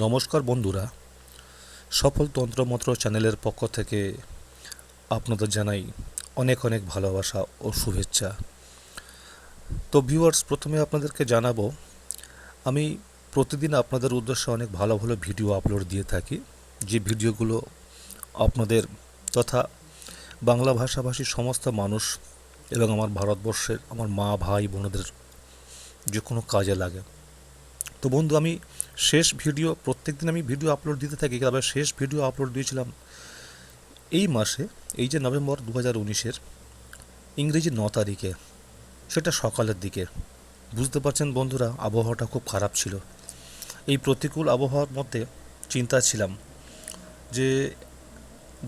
নমস্কার বন্ধুরা সফল তন্ত্রমন্ত্র চ্যানেলের পক্ষ থেকে আপনাদের জানাই অনেক অনেক ভালোবাসা ও শুভেচ্ছা। তো ভিউয়ার্স প্রথমে আপনাদেরকে জানাব, আমি প্রতিদিন আপনাদের উদ্দেশ্যে অনেক ভালো ভালো ভিডিও আপলোড দিয়ে থাকি। যে ভিডিওগুলো আপনাদের তথা বাংলা ভাষাভাষী সমস্ত মানুষ এবং আমার ভারতবর্ষের আমার মা, ভাই, বোনদের যে কোনো কাজে লাগে। তো বন্ধু, আমি শেষ ভিডিও প্রত্যেক দিন আমি ভিডিও আপলোড দিতে থাকি তবে শেষ ভিডিও আপলোড দিয়েছিলাম এই মাসে, এই যে নভেম্বর দু হাজার উনিশের, ইংরেজি ন তারিখে, সেটা সকালের দিকে। বুঝতে পারছেন বন্ধুরা, আবহাওয়াটা খুব খারাপ ছিল। এই প্রতিকূল আবহাওয়ার মধ্যে চিন্তা ছিলাম যে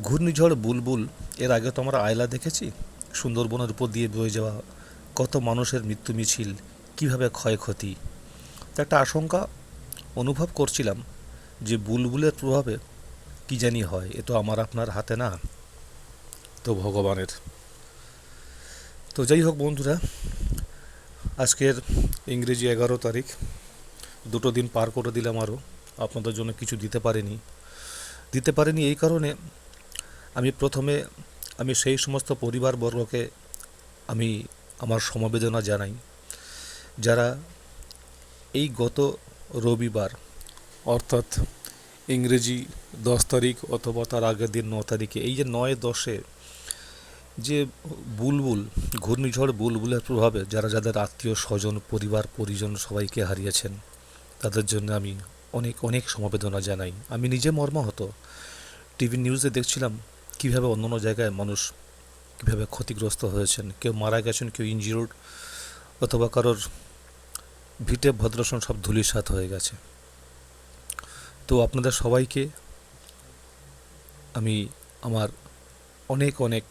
ঘূর্ণিঝড় বুলবুল, এর আগে তো আমরা আয়লা দেখেছি, সুন্দরবনের উপর দিয়ে বয়ে যাওয়া, কত মানুষের মৃত্যু মিছিল, কীভাবে ক্ষয়ক্ষতি একটা আশঙ্কা অনুভব করছিলাম যে বুলবুলের প্রভাবে কি জানি হয়, এ তো আমার আপনার হাতে না। তো ভগবানের। তো যাই হোক বন্ধুরা, আজকের ইংরেজি এগারো তারিখ, দুটো দিন পার করে দিলাম আরও আপনাদের জন্য কিছু দিতে পারিনি। দিতে পারিনি এই কারণে আমি প্রথমে আমি সেই সমস্ত পরিবারবর্গকে আমি আমার সমবেদনা জানাই। যারা এই গত রবিবার, অর্থাৎ ইংরেজি দশ তারিখ অথবা তার আগের দিন ন তারিখে, এই যে নয় দশে যে বুলবুল, ঘূর্ণিঝড় বুলবুলের প্রভাবে যারা যাদের আত্মীয় স্বজন, পরিবার, পরিজন সবাইকে হারিয়েছেন, তাদের জন্য আমি অনেক অনেক সমবেদনা জানাই। আমি নিজে মর্মাহত। টিভি নিউজে দেখছিলাম কীভাবে অন্য অন্য জায়গায় মানুষ কীভাবে ক্ষতিগ্রস্ত হয়েছেন। কেউ মারা গেছেন, কেউ ইনজিওর্ড অথবা কারোর ভিটে ভদ্রসন সব ধুলিসাৎ হয়ে গেছে। তো আপনাদের সবাইকে আমি আমার অনেক অনেক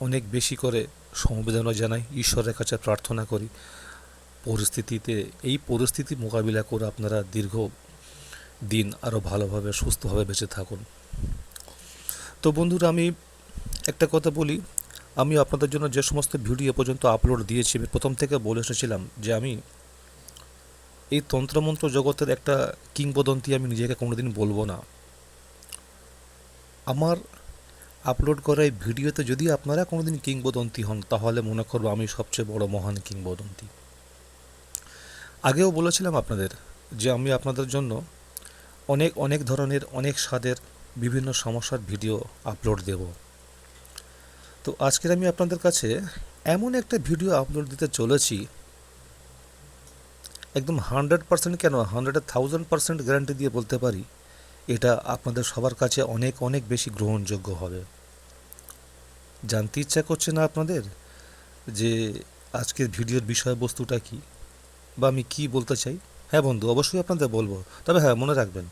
অনেক বেশি করে সমবেদনা জানাই, ঈশ্বরের কাছে প্রার্থনা করি। পরিস্থিতিতে, এই পরিস্থিতি মোকাবিলা করে আপনারা দীর্ঘ দিন আরও ভালোভাবে, সুস্থভাবে বেঁচে থাকুন। তো বন্ধুরা, আমি একটা কথা বলি। আমি আপনাদের জন্য যে সমস্ত ভিডিও পর্যন্ত আপলোড দিয়েছি, আমি প্রথম থেকে বলে এসেছিলাম যে আমি এই তন্ত্রমন্ত্র জগতের একটা কিংবদন্তি আমি নিজেকে কোনোদিন বলব না। আমার আপলোড করা এই ভিডিওতে যদি আপনারা কোনোদিন কিংবদন্তি হন, তাহলে মনে করব আমি সবচেয়ে বড় মহান কিংবদন্তি। আগেও বলেছিলাম আপনাদের যে আমি আপনাদের জন্য অনেক অনেক ধরনের, অনেক স্বাদের বিভিন্ন সমস্যার ভিডিও আপলোড দেব। তো আজকের আমি আপনাদের কাছে এমন একটা ভিডিও আপলোড দিতে চলেছি একদম হান্ড্রেড পার্সেন্ট কেন? হান্ড্রেড থাউজেন্ড পার্সেন্ট গ্যারান্টি দিয়ে বলতে পারি, এটা আপনাদের সবার কাছে অনেক অনেক বেশি গ্রহণযোগ্য হবে। জানতে ইচ্ছা করছে না আপনাদের যে আজকের ভিডিওর বিষয়বস্তুটা কি? বা আমি কি বলতে চাই? হ্যাঁ বন্ধু, অবশ্যই আপনাদের বলব। তবে হ্যাঁ মনে রাখবেন,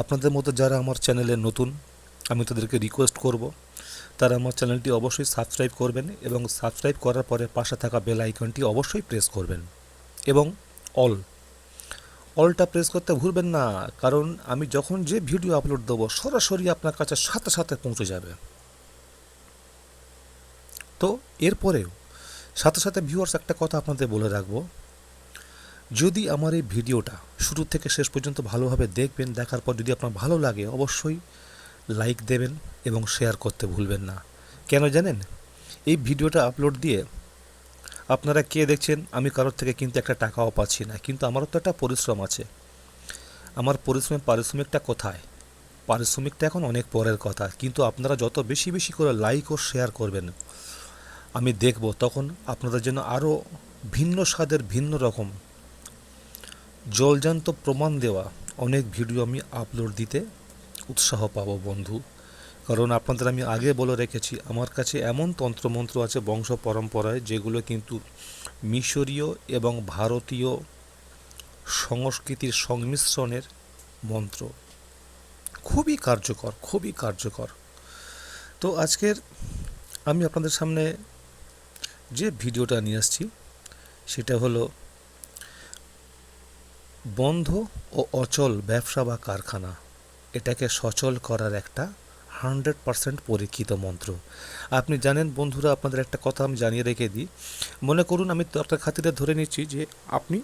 আপনাদের মতো যারা আমার চ্যানেলে নতুন, আমি তাদেরকে রিকোয়েস্ট করব, তারা আমার চ্যানেলটি অবশ্যই সাবস্ক্রাইব করবেন এবং সাবস্ক্রাইব করার পরে পাশে থাকা বেল আইকনটি অবশ্যই প্রেস করবেন এবং অল। অলটা প্রেস করতে ভুলবেন না, কারণ আমি যখন যে ভিডিও আপলোড দেবো, সরাসরি আপনার কাছে সাথে সাথে পৌঁছে যাবে। তো এরপরেও, সাথে সাথে ভিউয়ার্স একটা কথা আপনাদের বলে রাখব। যদি আমার এই ভিডিওটা শুরু থেকে শেষ পর্যন্ত ভালোভাবে দেখবেন, দেখার পর যদি আপনার ভালো লাগে, অবশ্যই লাইক দেবেন এবং শেয়ার করতে ভুলবেন না। কেন জানেন? এই ভিডিওটা আপলোড দিয়ে আপনারা কে দেখছেন? আমি কারোর থেকে কিন্তু একটা টাকাও পাচ্ছি না, কিন্তু আমারও তো একটা পরিশ্রম আছে। আমার পরিশ্রমের পারিশ্রমিকটা কোথায়? পারিশ্রমিকটা এখন অনেক পরের কথা, কিন্তু আপনারা যত বেশি বেশি করে লাইক ও শেয়ার করবেন, আমি দেখব তখন আপনাদের জন্য আরও ভিন্ন স্বাদের, ভিন্ন রকম। জলজান্ত প্রমাণ দেওয়া, অনেক ভিডিও আমি আপলোড দিতে উৎসাহ পাবো বন্ধু। কারণ আপনাদের আমি আগে বলে রেখেছি, আমার কাছে এমন তন্ত্রমন্ত্র আছে বংশ পরম্পরায় যেগুলো কিন্তু মিশরীয় এবং ভারতীয় সংস্কৃতির সংমিশ্রণের মন্ত্র। খুবই কার্যকর খুবই কার্যকর। তো আজকের আমি আপনাদের সামনে যে ভিডিওটা নিয়ে আসছি, সেটা হলো বন্ধ ও অচল ব্যবসা বা কারখানা, এটাকে সচল করার একটা হান্ড্রেড পারসেন্ট পরীক্ষিত মন্ত্র। আপনি জানেন বন্ধুরা, আপনাদের একটা কথা আমি জানিয়ে রেখে দিই। মনে করুন, আমি তর্কের খাতিরে ধরে নিচ্ছি যে আপনি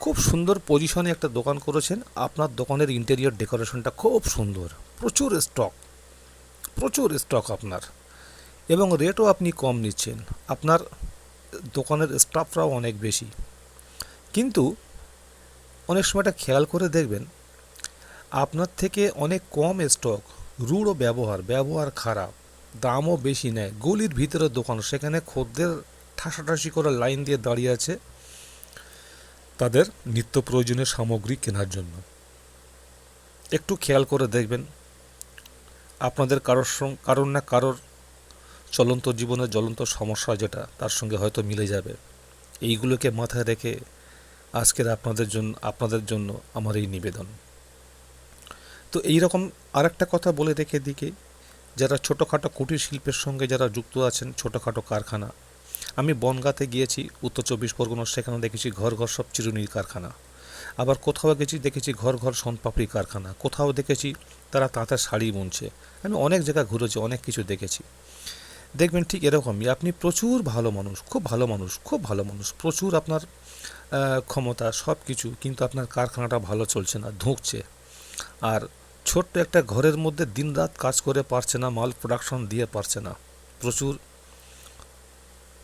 খুব সুন্দর পজিশনে একটা দোকান করেছেন। আপনার দোকানের ইন্টেরিয়র ডেকোরেশনটা খুব সুন্দর। প্রচুর স্টক প্রচুর স্টক আপনার। এবং রেটও আপনি কম নিচ্ছেন। আপনার দোকানের স্টাফরাও অনেক বেশি। কিন্তু অনেক সময় এটা খেয়াল করে দেখবেন, আপনার থেকে অনেক কম স্টক রূঢ় ব্যবহার ব্যবহার খারাপ, দামও বেশি নেয়। গলির ভিতরে দোকান, সেখানে খদ্দের ঠাসাঠাসি করে লাইন দিয়ে দাঁড়িয়ে আছে তাদের নিত্য প্রয়োজনীয় সামগ্রী কেনার জন্য। একটু খেয়াল করে দেখবেন, আপনাদের কারোর কারোর না কারোর চলন্ত জীবনের জ্বলন্ত সমস্যা যেটা, তার সঙ্গে হয়তো মিলে যাবে। এইগুলোকে মাথায় রেখে আজকের আপনাদের জন্য আপনাদের জন্য আমার এই নিবেদন। তো এই রকম আরেকটা কথা বলে রেখে দিকে যারা ছোটোখাটো কুটির শিল্পের সঙ্গে যারা যুক্ত আছেন, ছোটোখাটো কারখানা। আমি বনগাঁতে গিয়েছি, উত্তর চব্বিশ পরগনা, সেখানে দেখেছি ঘর ঘর সব চিরুনির কারখানা। আবার কোথাও গেছি, দেখেছি ঘর ঘর সোনপাপড়ি কারখানা। কোথাও দেখেছি, তারা তাঁতের শাড়ি বুনছে। আমি অনেক জায়গায় ঘুরেছি, অনেক কিছু দেখেছি। দেখবেন ঠিক এরকমই, আপনি প্রচুর ভালো মানুষ, খুব ভালো মানুষ, খুব ভালো মানুষ, প্রচুর আপনার ক্ষমতা সব কিছু কিন্তু আপনার কারখানাটা ভালো চলছে না, ধুঁকছে। আর ছোট্ট একটা ঘরের মধ্যে দিনরাত কাজ করে পারছে না, মাল প্রোডাকশন দিয়ে পারছে না। প্রচুর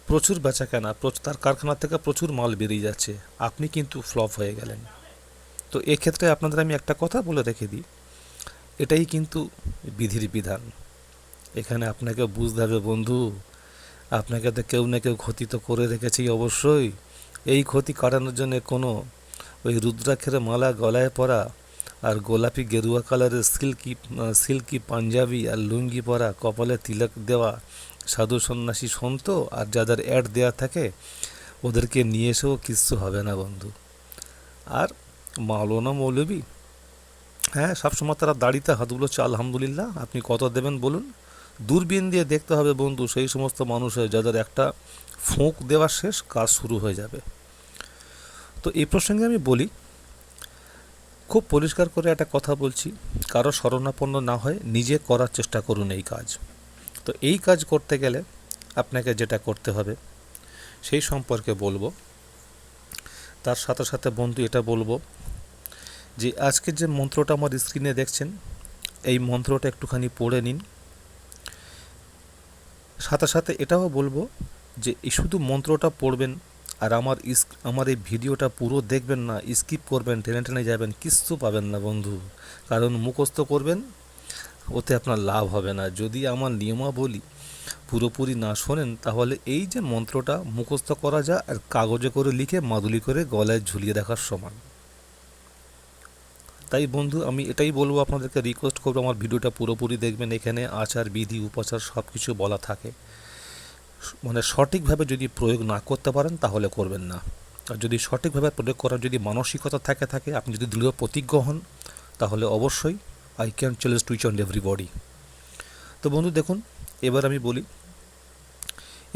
প্রচুর বেচা কেনা তার কারখানা থেকে প্রচুর মাল বেরিয়ে যাচ্ছে। আপনি কিন্তু ফ্লপ হয়ে গেলেন। তো এক্ষেত্রে আপনাদের আমি একটা কথা বলে রেখে দিই। এটাই কিন্তু বিধির বিধান। এখানে আপনাকে বুঝতে হবে বন্ধু, আপনাকে তো কেউ না কেউ ক্ষতি তো করে রেখেছি অবশ্যই। এই ক্ষতি কাটানোর জন্য কোনো ওই রুদ্রাক্ষের মালা গলায় পরা আর গোলাপি গেরুয়া কালারের সিল্কি সিল্কি পাঞ্জাবি আর লুঙ্গি পরা কপালে তিলক দেওয়া সাধু সন্ন্যাসী সন্ত আর যাদের অ্যাড দেওয়া থাকে, ওদেরকে নিয়ে এসেও কিচ্ছু হবে না বন্ধু। আর মাওলানা মৌলবী হ্যাঁ সবসময় তারা দাড়িতে হাতগুলো হচ্ছে আলহামদুলিল্লাহ। আপনি কত দেবেন বলুন? দূরবীন দিয়ে দেখতে হবে বন্ধু, সেই সমস্ত মানুষের যাদের একটা ফোঁক দেওয়া শেষ, কাজ শুরু হয়ে যাবে। তো এই প্রসঙ্গে আমি বলি খুব পরিষ্কার করে একটা কথা বলছি, কারও শরণাপন্ন না হয় নিজে করার চেষ্টা করুন এই কাজ। তো এই কাজ করতে গেলে আপনাকে যেটা করতে হবে, সেই সম্পর্কে বলব। তার সাথে সাথে বন্ধু এটা বলব যে, আজকে যে মন্ত্রটা আমার স্ক্রিনে দেখছেন, এই মন্ত্রটা একটুখানি পড়ে নিন। সাথে সাথে এটাও বলব যে শুধু মন্ত্রটা পড়বেন আর আমার আমার এই ভিডিওটা পুরো দেখবেন না স্কিপ করবেন, টেনে টেনে যাবেন, কিচ্ছু পাবেন না বন্ধু। কারণ মুখস্থ করবেন, ওতে আপনার লাভ হবে না। যদি আমার নিয়মাবলী পুরোপুরি না শোনেন, তাহলে এই যে মন্ত্রটা মুখস্থ করা যায় আর কাগজে করে লিখে মাদুলি করে গলায় ঝুলিয়ে রাখার সমান। তাই বন্ধু, আমি এটাই বলব আপনাদেরকে রিকোয়েস্ট করব আমার ভিডিওটা পুরোপুরি দেখবেন। এখানে আচার, বিধি, উপাচার সব কিছু বলা থাকে। মানে সঠিকভাবে যদি প্রয়োগ না করতে পারেন, তাহলে করবেন না। আর যদি সঠিকভাবে প্রয়োগ করার যদি মানসিকতা থাকে থাকে, আপনি যদি দৃঢ় প্রতিজ্ঞ হন, তাহলে অবশ্যই I can challenge to each and everybody তো বন্ধু, দেখুন, এবার আমি বলি,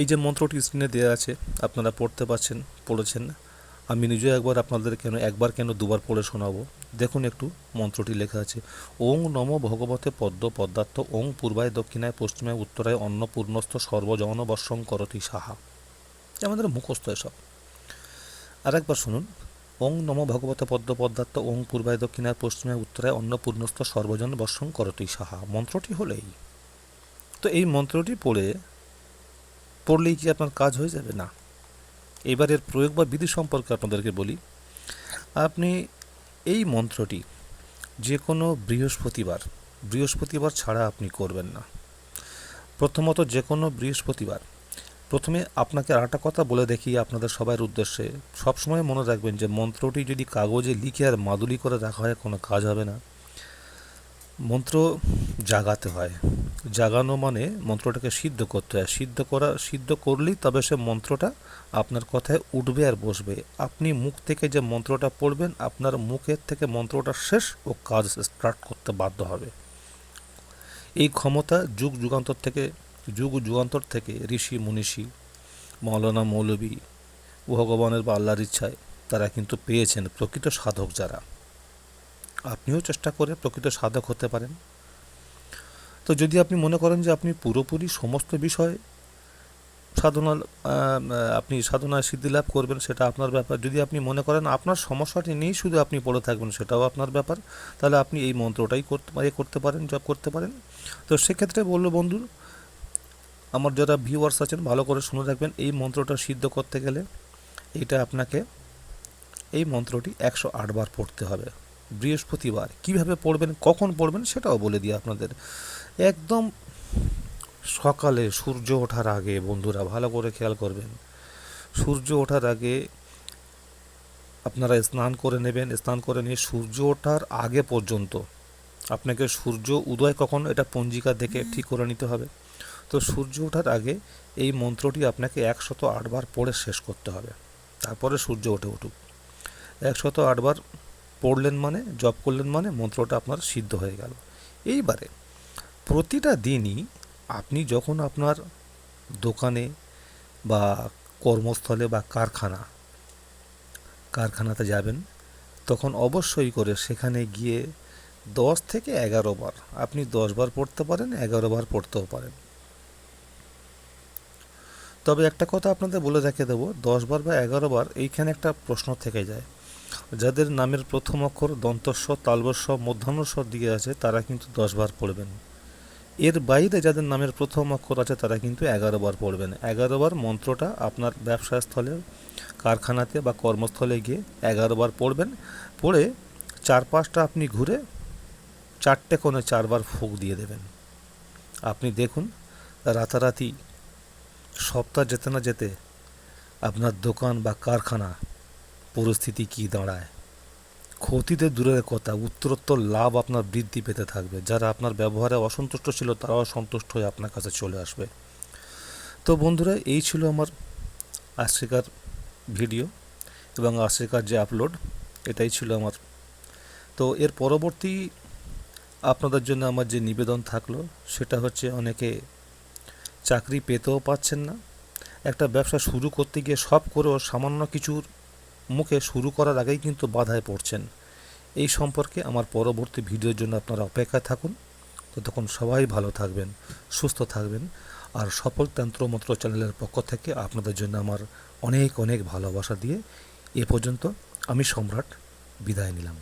এই যে মন্ত্রটি স্ক্রিনে দেওয়া আছে, আপনারা পড়তে পারছেন, পড়েছেন আমি নিজেও একবার আপনাদের কেন, একবার কেন দুবার পড়ে শোনাবো। দেখুন একটু, মন্ত্রটি লেখা আছে, ওং নম ভগবতে পদ্ম পদ্মার্থ ওং পূর্বায় দক্ষিণায় পশ্চিমায় উত্তরায় অন্নপূর্ণস্থ সর্বজন বর্ষং করতি সাহা। আমাদের মুখস্থ এসব। আরেকবার শুনুন, ওং নম ভগবতে পদ্ম পদ্মার্থ ওং পূর্বায় দক্ষিণায় পশ্চিমায় উত্তরায় অন্নপূর্ণস্থ সর্বজন বর্ষং করতি সাহা। মন্ত্রটি হলেই। তো এই মন্ত্রটি পড়ে, পড়লেই কি আপনার কাজ হয়ে যাবে? না। এবার এর প্রয়োগ বা বিধি সম্পর্কে আপনাদেরকে বলি। আপনি এই মন্ত্রটি যে কোনো বৃহস্পতিবার বৃহস্পতিবার ছাড়া আপনি করবেন না। প্রথমত যে কোনো বৃহস্পতিবার, প্রথমে আপনাকে আর একটা কথা বলে দেখি আপনাদের সবার উদ্দেশ্যে। সবসময় মনে রাখবেন যে মন্ত্রটি যদি কাগজে লিখে আর মাদুলি করে রাখা হয়, কোনো কাজ হবে না। মন্ত্র জাগাতে হয়। জাগানো মানে মন্ত্রটাকে সিদ্ধ করতে হয়। সিদ্ধ করা, সিদ্ধ করলেই তবে সে মন্ত্রটা আপনার কথায় উঠবে আর বসবে। আপনি মুখ থেকে যে মন্ত্রটা পড়বেন, আপনার মুখের থেকে মন্ত্রটা শেষ ও কাজ স্টার্ট করতে বাধ্য হবে। এই ক্ষমতা যুগ যুগান্তর থেকে, যুগ যুগান্তর থেকে ঋষি, মনীষী, মৌলানা, মৌলবী, ভগবানের বা আল্লাহর ইচ্ছায় তারা কিন্তু পেয়েছেন প্রকৃত সাধক যারা। আপনিও চেষ্টা করে প্রকৃত সাধক হতে পারেন। তো যদি আপনি মনে করেন যে আপনি পুরোপুরি সমস্ত বিষয় সাধনা আপনি সাধনায় সিদ্ধি লাভ করবেন, সেটা আপনার ব্যাপার। যদি আপনি মনে করেন আপনার সমস্যাটি নেই, শুধু আপনি পড়ে থাকবেন, সেটাও আপনার ব্যাপার। তাহলে আপনি এই মন্ত্রটাই করতে করতে পারেন জব করতে পারেন। তো সেক্ষেত্রে বলল বন্ধু, আমার যারা ভিউয়ার্স আছেন, ভালো করে শুনে রাখবেন, এই মন্ত্রটা সিদ্ধ করতে গেলে এটা আপনাকে এই মন্ত্রটি একশো আটবার পড়তে হবে। বৃহস্পতিবার। কীভাবে পড়বেন, কখন পড়বেন, সেটাও বলে দিই আপনাদের। একদম সকালে সূর্য ওঠার আগে, বন্ধুরা ভালো করে খেয়াল করবেন, সূর্য ওঠার আগে আপনারা স্নান করে নেবেন। স্নান করে নিয়ে সূর্য ওঠার আগে পর্যন্ত আপনাকে সূর্য উদয় কখন এটা পঞ্জিকা দেখে ঠিক করে নিতে হবে। তো সূর্য ওঠার আগে এই মন্ত্রটি আপনাকে একশত আটবার পড়ে শেষ করতে হবে। তারপরে সূর্য ওঠে উঠুক। একশত আটবার পড়লেন মানে জপ করলেন মানে মন্ত্রটা আপনার সিদ্ধ হয়ে গেল। এইবারে প্রতিটা দিনই আপনি যখন আপনার দোকানে বা কর্মস্থলে বা কারখানা, কারখানাতে যাবেন, তখন অবশ্যই করে সেখানে গিয়ে দশ থেকে এগারো বার, আপনি দশ বার পড়তে পারেন, এগারো বার পড়তেও পারেন। তবে একটা কথা আপনাদের বলে রেখে দেবো, দশ বার বা এগারো বার এইখানে একটা প্রশ্ন থেকে যায়। যাদের নামের প্রথম অক্ষর দন্তস্ব তালবস্ব মধ্যাহ্নস্ব দিয়ে আছে, তারা কিন্তু দশ বার পড়বেন। এর বাইরে যাদের নামের প্রথম অক্ষর আছে, তারা কিন্তু এগারো বার পড়বেন। এগারো বার মন্ত্রটা আপনার ব্যবসা স্থলে কারখানাতে বা কর্মস্থলে গিয়ে এগারো বার পড়বেন। পড়ে চার পাঁচটা আপনি ঘুরে চারটে কোণে চারবার ফুক দিয়ে দেবেন। আপনি দেখুন, রাতারাতি সপ্তাহ যেতে না যেতে আপনার দোকান বা কারখানা পরিস্থিতি কী দাঁড়ায়। ক্ষতিতে দূরের কথা, উত্তরোত্তর লাভ আপনার বৃদ্ধি পেতে থাকবে। যারা আপনার ব্যবহারে অসন্তুষ্ট ছিল, তারাও সন্তুষ্ট হয়ে আপনার কাছে চলে আসবে। তো বন্ধুরা, এই ছিল আমার আজকেকার ভিডিও এবং আজকেকার যে আপলোড, এটাই ছিল আমার। তো এর পরবর্তী আপনাদের জন্য আমার যে নিবেদন থাকল, সেটা হচ্ছে অনেকে চাকরি পেতেও পাচ্ছেন না। একটা ব্যবসা শুরু করতে গিয়ে সব করেও সামান্য কিছুর মুখে শুরু করার আগেই কিন্তু বাধায় পড়ছেন। এই সম্পর্কে আমার পরবর্তী ভিডিওর জন্য আপনারা অপেক্ষায় থাকুন। ততক্ষণ সবাই ভালো থাকবেন, সুস্থ থাকবেন। আর সফল তন্ত্রমন্ত্র চ্যানেলের পক্ষ থেকে আপনাদের জন্য আমার অনেক অনেক ভালোবাসা দিয়ে এ পর্যন্ত আমি সম্রাট বিদায় নিলাম।